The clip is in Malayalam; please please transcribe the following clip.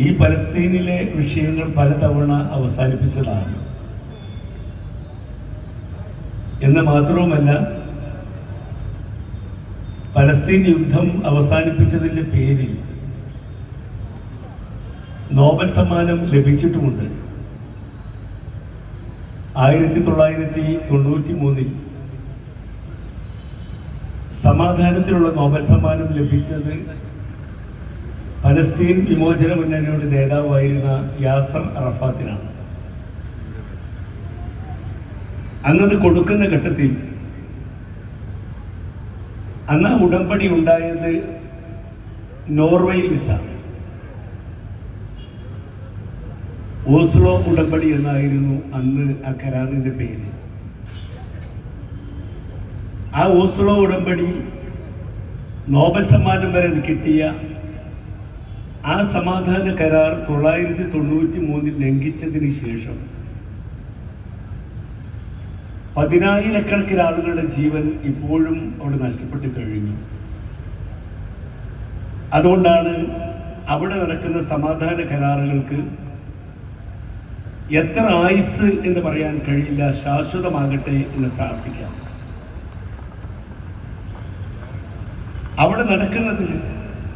ഈ പലസ്തീനിലെ വിഷയങ്ങൾ പലതവണ അവസാനിപ്പിച്ചതാണ്. എന്ന് മാത്രവുമല്ല പലസ്തീൻ യുദ്ധം അവസാനിപ്പിച്ചതിന്റെ പേരിൽ നോബൽ സമ്മാനം ലഭിച്ചിട്ടുമുണ്ട്. ആയിരത്തി തൊള്ളായിരത്തി തൊണ്ണൂറ്റി മൂന്നിൽ സമാധാനത്തിനുള്ള നോബൽ സമ്മാനം ലഭിച്ചത് പലസ്തീൻ വിമോചന മുന്നണിയുടെ നേതാവായിരുന്ന യാസർ അറഫാത്തിനാണ്. അന്നത് കൊടുക്കുന്ന ഘട്ടത്തിൽ അന്ന് ഉടമ്പടി ഉണ്ടായത് നോർവേയിൽ വെച്ചാണ്. ഓസ്ലോ ഉടമ്പടി എന്നായിരുന്നു അന്ന് ആ കരാറിന്റെ പേര്. ആ ഓസ്ലോ ഉടമ്പടി നോബൽ സമ്മാനം വരെ കിട്ടിയ ആ സമാധാന കരാർ തൊള്ളായിരത്തി തൊണ്ണൂറ്റി മൂന്നിൽ ലംഘിച്ചതിന് ശേഷം പതിനായിരക്കണക്കിന് ആളുകളുടെ ജീവൻ ഇപ്പോഴും അവിടെ നഷ്ടപ്പെട്ട് കഴിഞ്ഞു. അതുകൊണ്ടാണ് അവിടെ നടക്കുന്ന സമാധാന കരാറുകൾക്ക് എത്ര ആയുസ് എന്ന് പറയാൻ കഴിയില്ല ശാശ്വതമാകട്ടെ എന്ന് പ്രാർത്ഥിക്കാം. അവിടെ നടക്കുന്നത്